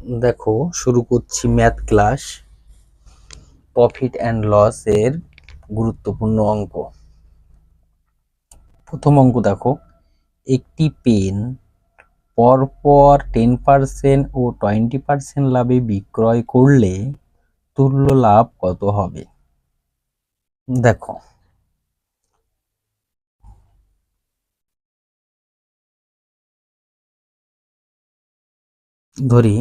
দেখো, শুরু করছি math class profit and loss এর গুরুত্বপূর্ণ অঙ্ক। প্রথম অঙ্ক দেখো, একটি পেন পরপর টেন পার্সেন্ট ও টোয়েন্টি পার্সেন্ট লাভে বিক্রয় করলে তুল্য লাভ কত হবে? দেখো, ধরি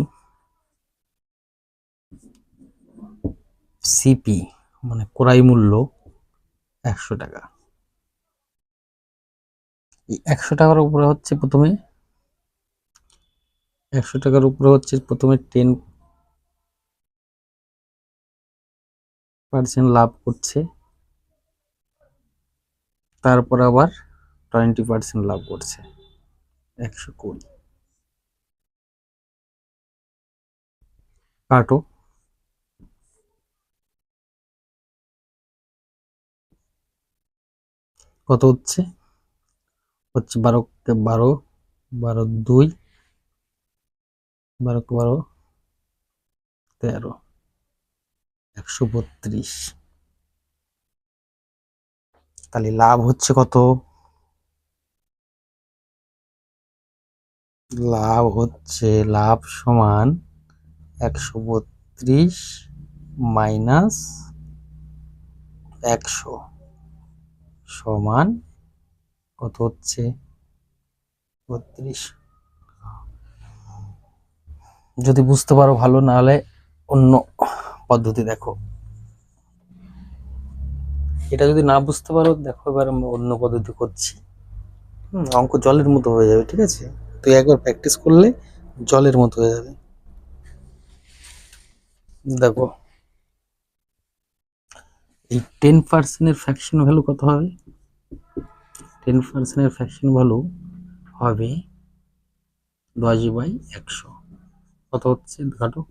সিপি মানে ক্রয় মূল্য একশো টাকা। একশো টাকার উপরে হচ্ছে প্রথমে, একশো টাকার উপরে হচ্ছে প্রথমে টেন পার্সেন্ট লাভ করছে। তারপর আবার টোয়েন্টি পার্সেন্ট লাভ করছে, একশো কুড়ি। কাটো। কত হচ্ছে? হচ্ছে বারো বারো বারো দুই বারো বারো, তেরো, একশো বত্রিশ। তাহলে লাভ হচ্ছে কত? লাভ হচ্ছে, লাভ সমান একশো বত্রিশ মাইনাস একশো। সমান কত হচ্ছে? বত্রিশ। যদি বুঝতে পারো ভালো, নাহলে অন্য পদ্ধতি দেখো। এটা যদি না বুঝতে পারো, দেখো এবার আমরা অন্য পদ্ধতি করছি। অঙ্ক জলের মতো হয়ে যাবে, ঠিক আছে? তুই একবার প্র্যাকটিস করলে জলের মতো হয়ে যাবে। দেখো। এই টেন পার্সেন্টের ফ্র্যাকশন ভ্যালু কত হবে? টেন পার্সেন্টের ফ্র্যাকশন ভ্যালু হবে দশ বাই একশো। কত হচ্ছে? ঘাটো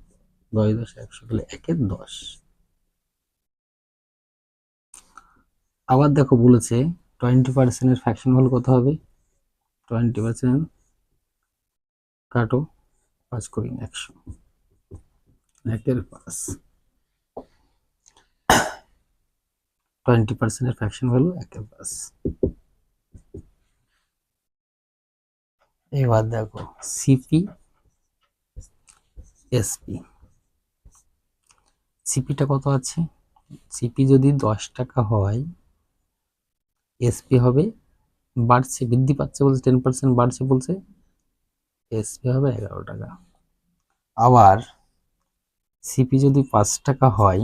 দশ দশ একশো তাহলে একের দশ। আবার দেখো বলেছে টোয়েন্টি পার্সেন্টের ফ্র্যাকশন ভ্যালু কত হবে? টোয়েন্টি পার্সেন্ট কাটো পাঁচ করি একশো। একের পাঁচ। টোয়েন্টি পার্সেন্টের ফ্র্যাকশন ভ্যালু একের পাঁচ এবার দেখো সিপি এসপি সিপিটা কত আছে? সিপি যদি দশ টাকা হয় এসপি হবে বাড়ছে, বৃদ্ধি পাচ্ছে বলছে টেন পার্সেন্ট বাড়ছে বলছে এসপি হবে এগারো টাকা। আবার সিপি যদি পাঁচ টাকা হয়,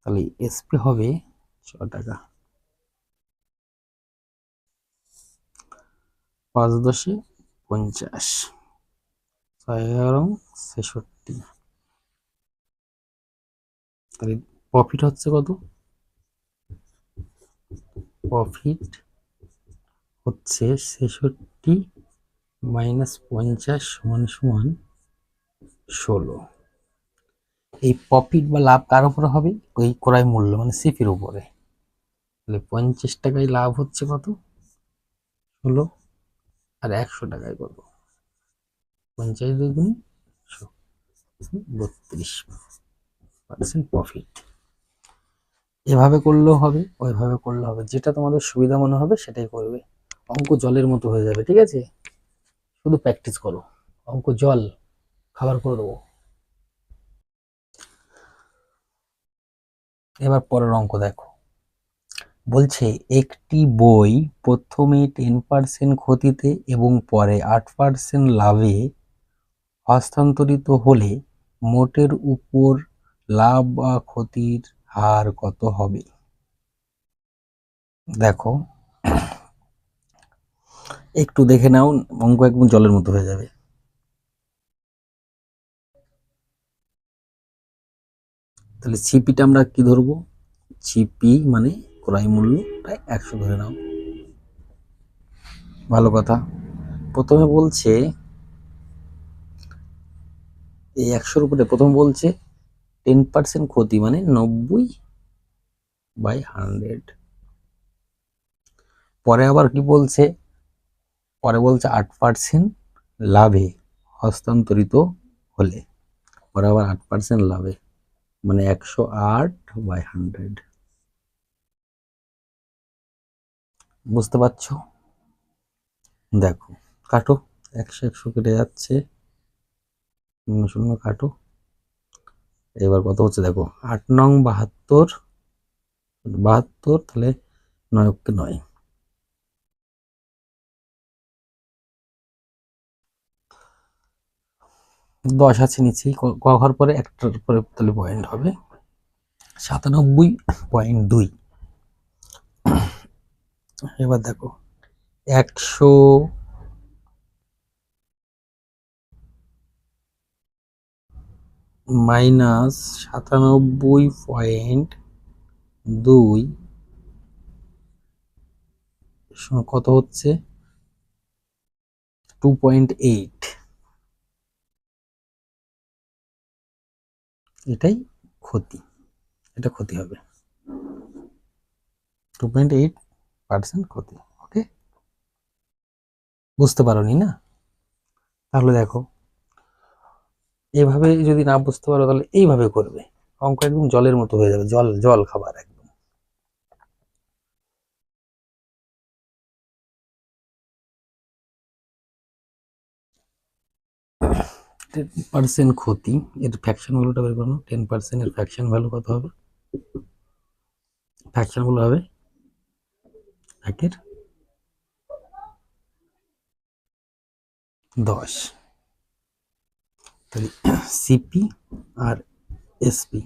তাহলে এসপি হবে ছ টাকা। পাঁচ দশে পঞ্চাশ। ছয় এগারো, ছেষট্টি। তাহলে প্রফিট হচ্ছে কত? প্রফিট হচ্ছে ছেষট্টি মাইনাস পঞ্চাশ সমান সমান ষোলো। এই প্রফিট বা লাভ কার উপরে হবে? ওই ক্রয় মূল্য মানে সিপির উপরে। তাহলে পঞ্চাশ টাকায় লাভ হচ্ছে কত? ষোলো আর একশো টাকায় কত? পঞ্চাশ দুগুণ বত্রিশ। Percent profit. এভাবে করলেও হবে, ওইভাবে করলে হবে। যেটা তোমাদের সুবিধা মনে হবে সেটাই করবে। অঙ্ক জলের মতো হয়ে যাবে, ঠিক আছে? শুধু প্র্যাকটিস করো। অঙ্ক জল, খাবার করে দেবো। এবার পরের অঙ্ক দেখো। বলছে, একটি বই প্রথমে টেন পার্সেন্ট ক্ষতিতে এবং পরে আট পার্সেন্ট লাভে হস্তান্তরিত হলে মোটের উপর লাভ বা ক্ষতির হার কত হবে? দেখো, একটু দেখে নাও, অঙ্ক একদম জলের মতো হয়ে যাবে। তাহলে সিপিটা আমরা কি ধরবো? সিপি মানে ক্রয় মূল্যটা একশো ধরে নাও। ভালো কথা। প্রথমে বলছে, এই একশোর উপরে প্রথম বলছে টেন পার্সেন্ট ক্ষতি মানে নব্বই বাই হান্ড্রেড পরে আবার কি বলছে? পরে বলছে আট পার্সেন্ট লাভে, হস্তান্তরিত হলে। পরে আবার আট পার্সেন্ট লাভে মানে একশো আট বাই হান্ড্রেড বুঝতে পারছ? দেখো, কাটো, একশো একশো কেটে যাচ্ছে। শূন্য শূন্য কাটো। এবার কত হচ্ছে দেখো, আট নং বাহাত্তর। বাহাত্তর তাহলে নয় নয়। দশ আছে নিচেই, ক ঘর পরে একটার পরে তাহলে পয়েন্ট হবে। সাতানব্বই পয়েন্ট দুই। এবার দেখো, একশো মাইনাস সাতানব্বই পয়েন্ট দুই কত হচ্ছে? Two point eight. এটাই ক্ষতি, এটা ক্ষতি হবে। টু পয়েন্ট এইট পার্সেন্ট ক্ষতি ওকে বুঝতে পারোনি না? তাহলে দেখো, এভাবে যদি না বুঝতে পারো তাহলে এইভাবে করবে। অঙ্ক একদম জলের মতো হয়ে যাবে, জল জল খাবার একদম। পার্সেন্ট ক্ষতি, এর ফ্যাকশন ভ্যালুটা বের করো টেন পার্সেন্ট এর ফ্যাকশন ভ্যালু কত হবে? ফ্যাকশন ভ্যালু হবে একের দশ। তাহলে সিপি আর এসপি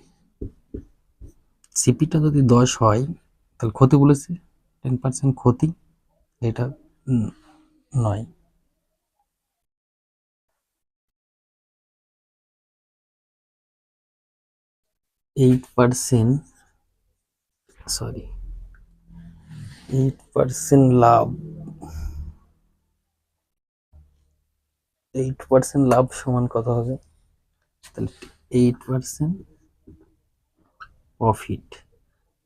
সিপিটা যদি দশ হয়, তাহলে ক্ষতি বলেছে? টেন পার্সেন্ট ক্ষতি, এটা নয়। Eight percent sorry eight percent লাভ। এইট পার্সেন্ট লাভ সমান কত হবে? তাহলে এইট পার্সেন্ট প্রফিট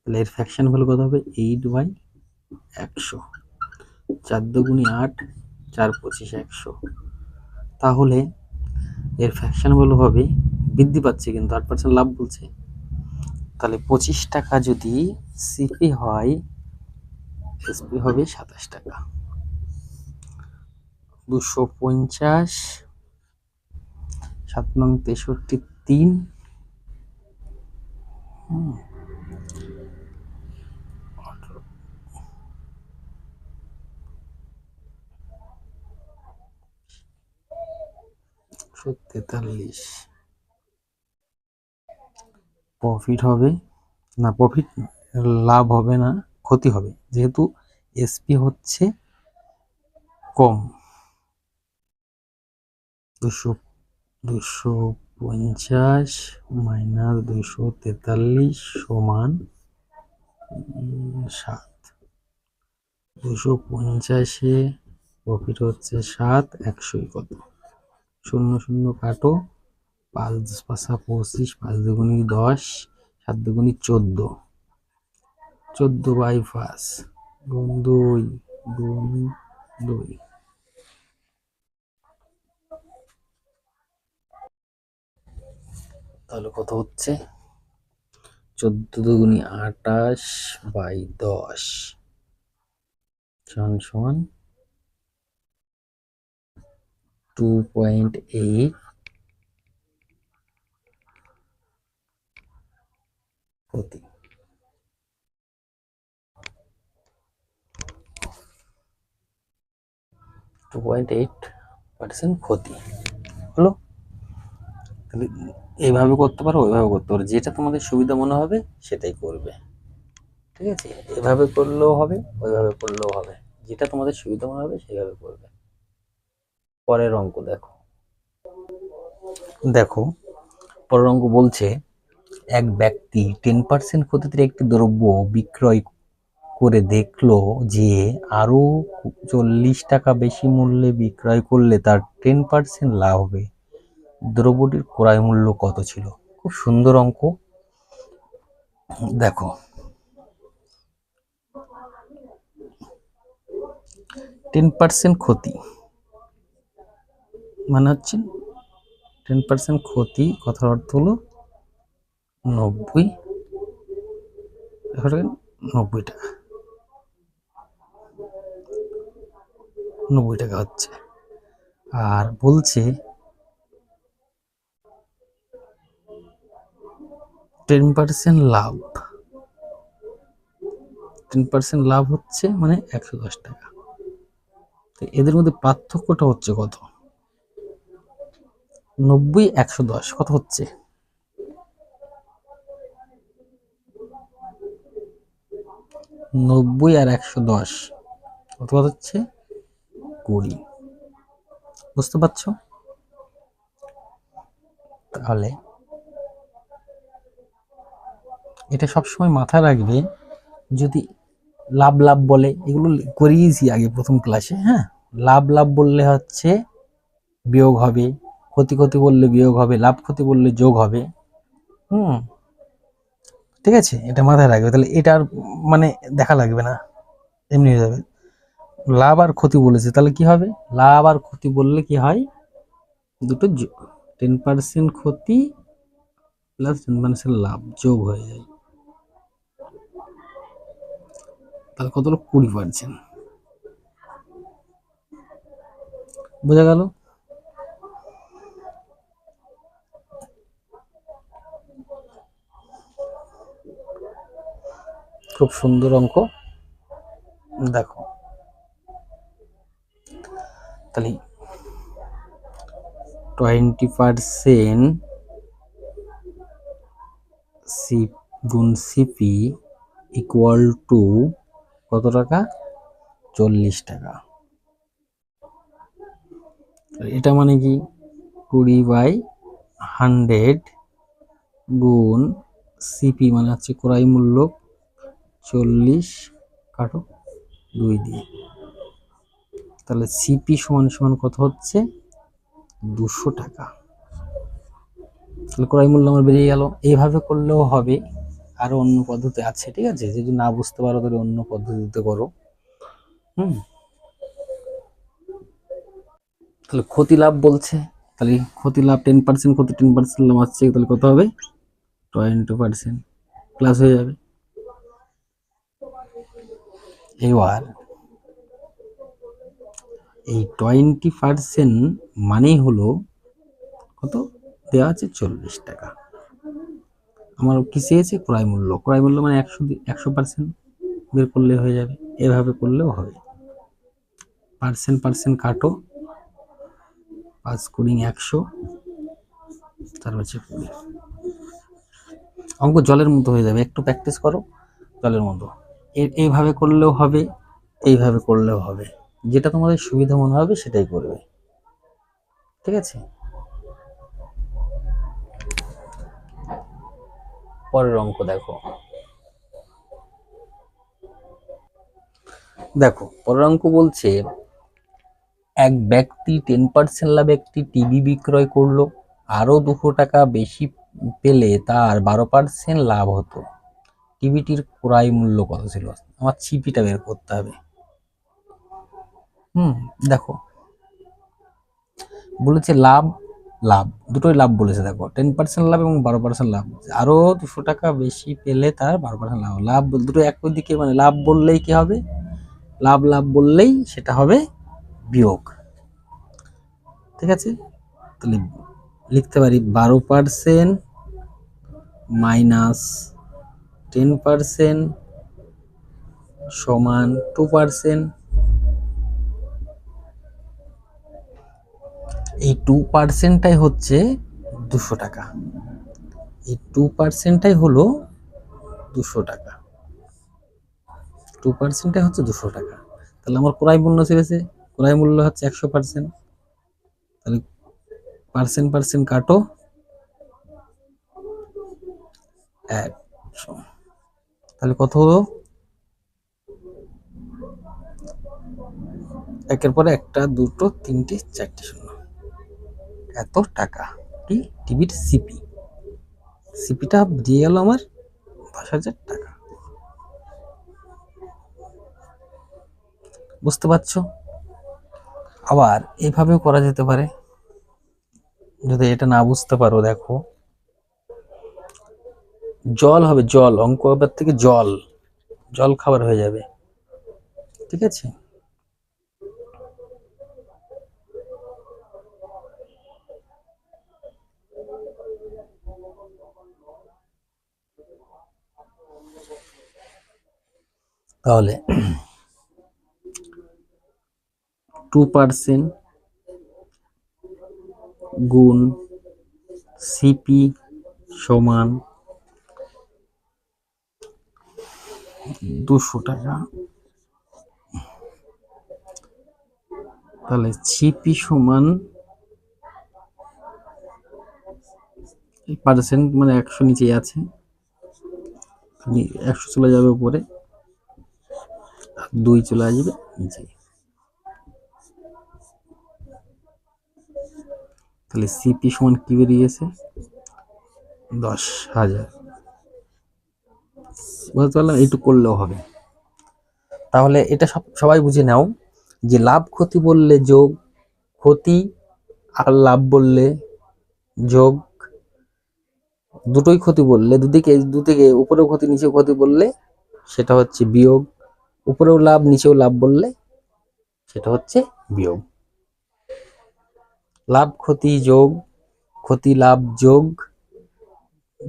তাহলে এর ফ্যাকশন ভ্যালু কত হবে? এইট বাই একশো। চার দুগুণি আট, চার পঁচিশ একশো। তাহলে এর ফ্যাকশন ভ্যালু হবে, বৃদ্ধি পাচ্ছে কিন্তু, আট পার্সেন্ট লাভ বলছে। তাহলে পঁচিশ টাকা যদি সিপি হয় এসপি হবে সাতাশ টাকা। দুশো পঞ্চাশ, সাত নং তেষট্টি তিন। তেতাল্লিশ। প্রফিট হবে। না প্রফিট লাভ হবে না। ক্ষতি হবে। যেহেতু এসপি হচ্ছে কম। দুশো দুশো পঞ্চাশ মাইনাস দুশো তেতাল্লিশ সমান সাত। দুশো পঞ্চাশে প্রফিট হচ্ছে সাত একশোই কত শূন্য শূন্য কাটো, পাঁচ, পাঁচা পঁচিশ, পাঁচ দুগুণি দশ, সাত দুগুণি চোদ্দ। চোদ্দ বাই পাঁচ গুণ দুই গুণ দুই। তাহলে কত হচ্ছে? চোদ্দ দুগুণি আটাশ বাই দশ। সমান সমান টু পয়েন্ট এইট। ক্ষতি টু পয়েন্ট এইট পার্সেন্ট ক্ষতি। হলো? তাহলে এইভাবে করতে পারো, ওইভাবে করতে পারো। যেটা তোমাদের সুবিধা মনে হবে, সেটাই করবে। ঠিক আছে? এভাবে করলেও হবে, ওইভাবে করলেও হবে। যেটা তোমাদের সুবিধা মনে হবে, সেইভাবে করবে। পরের অঙ্ক দেখো। দেখো, পরের অঙ্ক বলছে, এক ব্যক্তি টেন পার্সেন্ট ক্ষতিতে একটি দ্রব্য বিক্রয় করে দেখল যে আরও চল্লিশ টাকা বেশি মূল্যে বিক্রয় করলে তার টেন পার্সেন্ট লাভ হবে। দ্রব্যটির ক্রয় মূল্য কত ছিল? খুব সুন্দর অঙ্ক। দেখো। টেন পার্সেন্ট ক্ষতি। মানে হচ্ছে টেন পার্সেন্ট ক্ষতি, কথার অর্থ হলো নব্বই। নব্বই টাকা নব্বই টাকা হচ্ছে। আর বলছে টেন পার্সেন্ট লাভ। টেন পার্সেন্ট লাভ হচ্ছে মানে একশো দশ টাকা। তো এদের মধ্যে পার্থক্যটা হচ্ছে কত? নব্বই একশো দশ, কত হচ্ছে? নব্বই আর একশো দশ, কত হচ্ছে? কুড়ি বুঝতে পারছ? তাহলে এটা সবসময় মাথায় রাখবে, যদি লাভ লাভ বলে, এগুলো করিয়েছি আগে প্রথম ক্লাসে হ্যাঁ? লাভ লাভ বললে হচ্ছে বিয়োগ হবে, ক্ষতি ক্ষতি বললে বিয়োগ হবে, লাভ ক্ষতি বললে যোগ হবে, হুম? ঠিক আছে? এটা মাথায় রাখবে, তাহলে এটা আর মানে দেখা লাগবে না, এমনি হয়ে যাবে। লাভ আর ক্ষতি বলেছে, তাহলে কি হবে? লাভ আর ক্ষতি বললে কি হয়? দুটো টেন পার্সেন্ট ক্ষতি প্লাস টেন পার্সেন্ট লাভ যোগ হয়ে যায়। তাহলে কত হলো কুড়ি পার্সেন্ট বোঝা গেল? খুব সুন্দর অঙ্ক। দেখো তাহলে টোয়েন্টি পারসেন্ট সি গুণ সিপি ইকুয়াল টু কত টাকা? চল্লিশ টাকা। এটা মানে কি? কুড়ি বাই হান্ড্রেড গুণ সিপি মানে হচ্ছে ক্রয় মূল্য চল্লিশ কাটো দুই দিয়ে। তাহলে সিপি সমান সমান কত হচ্ছে? দুশো টাকা। তাহলে ক্রয় মূল্য আমার বেরিয়ে গেল। এইভাবে করলেও হবে। আরও অন্য পদ্ধতি আছে, ঠিক আছে? যদি না বুঝতে পারো, তাহলে অন্য পদ্ধতিতে করো। হুম? তাহলে ক্ষতি লাভ বলছে। তাহলে ক্ষতি লাভ টেন পার্সেন্ট, ক্ষতি টেন পার্সেন্ট লাভ আসছে তাহলে কত হবে? Twenty percent. প্লাস হয়ে যাবে। এবার এই টোয়েন্টি পার্সেন্ট মানেই হলো কত? দেওয়া আছে চল্লিশ টাকা। আমার কি চেয়েছে ক্রয় মূল্য। ক্রয় মূল্য মানে একশো একশো পার্সেন্ট বের করলে হয়ে যাবে। এভাবে করলেও হবে। পার্সেন্ট পার্সেন্ট কাটো। পাঁচ কুড়ি একশো। তার হচ্ছে কুড়ি। অঙ্ক জলের মতো হয়ে যাবে। একটু প্র্যাকটিস করো, জলের মতো। এইভাবে করলেও হবে, এইভাবে করলেও হবে। যেটা তোমাদের সুবিধা মনে হবে সেটাই করবে। ঠিক আছে? পরের অঙ্ক দেখো। দেখো, পরের অঙ্ক বলছে, এক ব্যক্তি টেন পার্সেন্ট লাভে একটি টিভি বিক্রয় করল আরও দুশো টাকা বেশি পেলে তার বারো পার্সেন্ট লাভ হতো। টিভিটির ক্রয় মূল্য কত ছিল? আমার ছিপিটা বের করতে হবে। হুম, দেখো। বলেছে লাভ লাভ। দুটোই লাভ বলেছে, দেখো। টেন পার্সেন্ট লাভ এবং বারো পার্সেন্ট লাভ। আরও দুশো টাকা বেশি পেলে তার বারো পার্সেন্ট লাভ। লাভ দুটো একই দিকে মানে লাভ বললেই কি হবে? লাভ লাভ বললেই সেটা হবে বিয়োগ। ঠিক আছে? তাহলে লিখতে পারি বারো পার্সেন্ট মাইনাস টেন পার্সেন্ট সমান টু পার্সেন্ট এই টু পার্সেন্টটাই হচ্ছে দুশো টাকা। এই টু পার্সেন্টটাই হলো দুশো টাকা। টু পার্সেন্টটাই হচ্ছে দুশো টাকা। তাহলে আমার ক্রয় মূল্য ছেড়েছে ক্রয় মূল্য হচ্ছে একশো পার্সেন্ট তাহলে পার্সেন্ট পার্সেন্ট কাটো। একশো। তাহলে কত হলো? একের পরে একটা, দুটো, তিনটে, চারটে, শূন্য। এত টাকা? কি? টিভির সিপি সিপিটা দিয়ে গেল আমার দশ হাজার টাকা। বুঝতে পারছ? আবার এইভাবেও করা যেতে পারে। যদি এটা না বুঝতে পারো, দেখো। জল হবে, জল, অঙ্ক থেকে জল। জল খাবার হয়ে যাবে। ঠিক আছে? তাহলে টু পার্সেন্ট গুণ সিপি সমান দুশো টাকা। তাহলে সিপি সমান পার্সেন্ট মানে একশো নিচেই আছে। একশো চলে যাবে উপরে, আর দুই চলে আসবে নিচে তাহলে সিপি সমান কি বেরিয়েছে? দশ হাজার। বুঝতে পারলাম এইটুকু করলেও হবে। তাহলে এটা সব সবাই বুঝে নাও যে লাভ ক্ষতি বললে যোগ, ক্ষতি আর লাভ বললে যোগ। দুটোই ক্ষতি বললে দুদিকে দুদিকে উপরেও ক্ষতি, নিচেও ক্ষতি বললে সেটা হচ্ছে বিয়োগ। উপরেও লাভ, নিচেও লাভ বললে সেটা হচ্ছে বিয়োগ। লাভ, ক্ষতি, যোগ, ক্ষতি, লাভ, যোগ,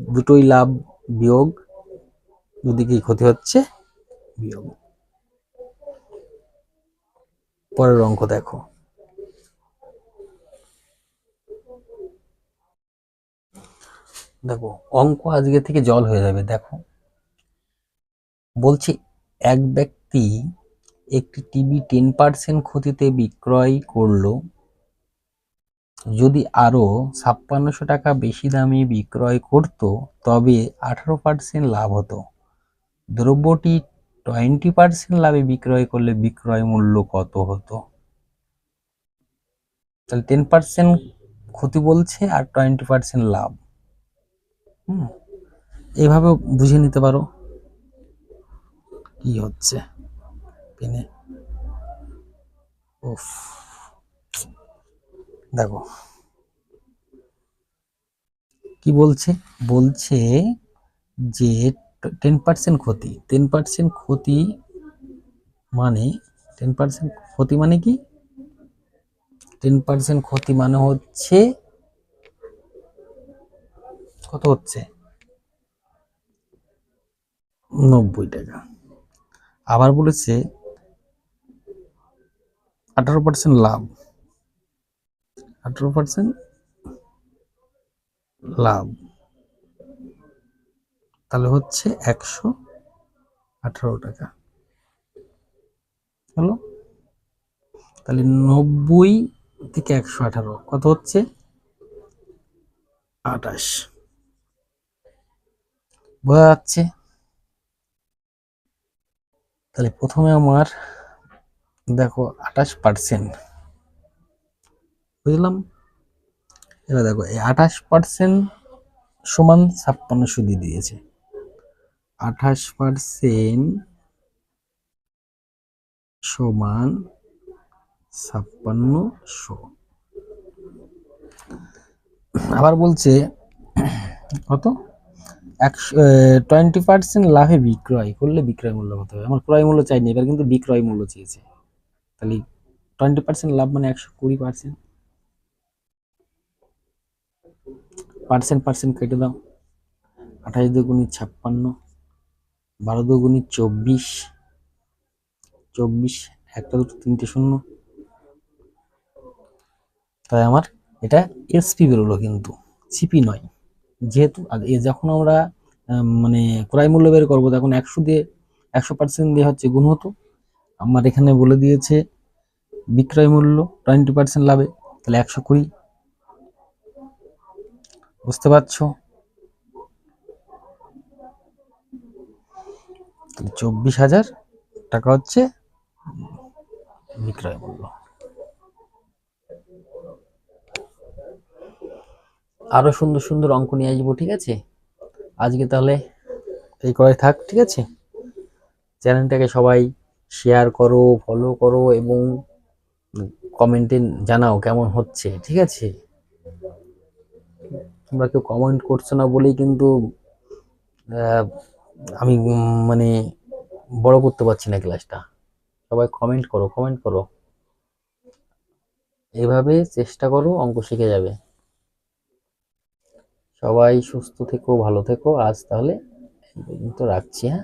দুটোই লাভ, বিয়োগ দুদিকেই ক্ষতি হচ্ছে বিয়োগ। পরের অঙ্ক দেখো। দেখো, অঙ্ক আজকে থেকে জল হয়ে যাবে, দেখো। বলছি, এক ব্যক্তি একটি টিভি টেন পার্সেন্ট ক্ষতিতে বিক্রয় করল, যদি আরও ছাপ্পান্নশো টাকা বেশি দামে বিক্রয় করত, তবে আঠারো পার্সেন্ট লাভ হতো। দ্রব্যটি টোয়েন্টি পার্সেন্ট লাভে বিক্রয় করলে বিক্রয় মূল্য কত হতো? তাহলে টেন পার্সেন্ট ক্ষতি বলছে আর টোয়েন্টি পার্সেন্ট লাভ। হুম এইভাবে বুঝে নিতে পারো কি হচ্ছে পেনে। উফ, দেখো। কি বলছে? বলছে যে টেন পার্সেন্ট ক্ষতি। টেন পার্সেন্ট ক্ষতি মানে টেন পার্সেন্ট ক্ষতি মানে কি? টেন পার্সেন্ট ক্ষতি মানে হচ্ছে কত হচ্ছে? নব্বই টাকা। আবার বলেছে আঠারো পার্সেন্ট লাভ। আঠারো পার্সেন্ট লাভ। তাহলে হচ্ছে একশো আঠারো টাকা। হলো? তাহলে নব্বই থেকে একশো আঠারো কত হচ্ছে? আঠাশ। বোঝা যাচ্ছে। তাহলে প্রথমে আমার, দেখো, আঠাশ পার্সেন্ট বুঝলাম? এবার দেখো, এই আঠাশ পার্সেন্ট সমান ছাপ্পান্নশো দিয়ে দিয়েছে। আঠাশ পার্সেন্ট সমান ছাপ্পান্নশো। আবার বলছে, কত? একশো টোয়েন্টি পার্সেন্ট লাভে বিক্রয়, করলে বিক্রয় মূল্য কত হবে? আমার ক্রয় মূল্য চাইনি, এবার কিন্তু বিক্রয় মূল্য চেয়েছে। তাহলে টোয়েন্টি পার্সেন্ট লাভ মানে একশো কুড়ি পার্সেন্ট পার্সেন্ট পার্সেন্ট কেটে দাও। আঠাশ দুগুণি ছাপ্পান্ন, বারো দুগুণি চব্বিশ চব্বিশ, একটা, দুটো, তিনটে, শূন্য। তাই আমার এটা এসপি বেরোলো কিন্তু সিপি নয়। যেহেতু যখন আমরা মানে ক্রয় মূল্য বের করব, তখন একশো দিয়ে, একশো পার্সেন্ট দিয়ে হচ্ছে গুণ হতো। আমার এখানে বলে দিয়েছে, বিক্রয় মূল্য টোয়েন্টি পার্সেন্ট লাভে, তাহলে একশো কুড়ি। বুঝতে পারছ? চব্বিশ হাজার টাকা হচ্ছে বিক্রয় মূল্য। আরও সুন্দর সুন্দর অঙ্ক নিয়ে আসব, ঠিক আছে? আজকে তাহলে এই করাই থাক, ঠিক আছে? চ্যানেলটাকে সবাই শেয়ার করো ফলো করো এবং কমেন্টে জানাও কেমন হচ্ছে, ঠিক আছে? তোমরা কেউ কমেন্ট করছ না বলেই কিন্তু আমি মানে বড় করতে পারছি না ক্লাসটা সবাই কমেন্ট করো কমেন্ট করো। এভাবে চেষ্টা করো অঙ্ক শিখে যাবে। সবাই সুস্থ থেকো ভালো থেকো। আজ তাহলে তো রাখছি হ্যাঁ?